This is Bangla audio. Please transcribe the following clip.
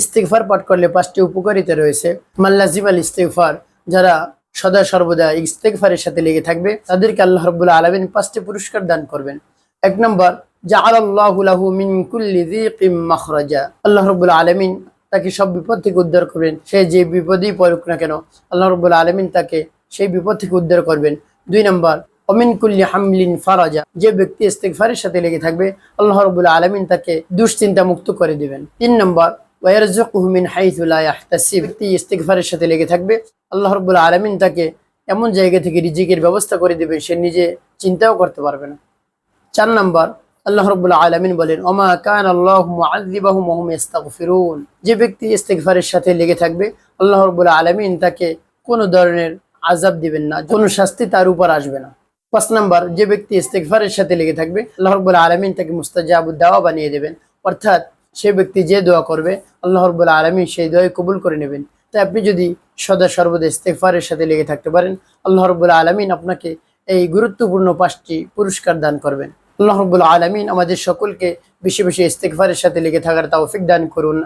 ইস্তেকফার পাঠ করলে পাঁচটি উপকারিতা রয়েছে। মাল্লাজিমাল ইস্তেকফার যারা সদা সর্বদা ইস্তেকফারের সাথে লেগে থাকবে, তাদেরকে আল্লাহ রব্বুল্লাহ আলমিন পাঁচটি পুরস্কার দান করবেন। এক নম্বর, জাআলাল্লাহু মিন কুল্লি আল্লাহ আলমিন তাকে সব বিপদ থেকে উদ্ধার করবেন। সে যে বিপদেই পড়ুক না কেন, আল্লাহ রব্বুল্লাহ আলমিন তাকে সেই বিপদ থেকে উদ্ধার করবেন। দুই নম্বর, অমিন কুল্লি হামলিন ফারাজা। যে ব্যক্তি ইস্তেকফারের সাথে লেগে থাকবে, আল্লাহ রব্বুল্লাহ আলমিন তাকে দুশ্চিন্তা মুক্ত করে দিবেন। তিন নম্বর ইয়াহতাসিব। সাথে লেগে থাকবে। আল্লাহ রাব্বুল আলামিন তাকে এমন জায়গা থেকে রিজিকের ব্যবস্থা করে দিবেন, সে নিজে চিন্তাও করতে পারবে না। চার নম্বর, আল্লাহ রাব্বুল আলামিন বলেন, ওমা কান আল্লাহু হুম যে ব্যক্তি ইস্তেগফারের সাথে লেগে থাকবে, আল্লাহ রাব্বুল আলামিন তাকে কোনো ধরনের আযাব দিবেন না, কোনো শাস্তি তার উপর আসবে না। পাঁচ নম্বর, যে ব্যক্তি ইস্তেগফারের সাথে লেগে থাকবে, আল্লাহ রাব্বুল আলমিন তাকে মুস্তাজাবুদ দাওয়া বানিয়ে দেবেন। অর্থাৎ সে ব্যক্তি যে দোয়া করবে, আল্লাহ রব্বুল আলমী সেই দোয়াই কবুল করে নেবেন তাই আপনি যদি সদা সর্বদা ইস্তেফারের সাথে লেগে থাকতে পারেন, আল্লাহ রব্বুল আলমিন আপনাকে এই গুরুত্বপূর্ণ পাঁচটি পুরস্কার দান করবেন আল্লাহ রব্বুল আলমিন আমাদের সকলকে বেশি বেশি ইস্তেকফারের সাথে লেগে থাকার তৌফিক দান করুন।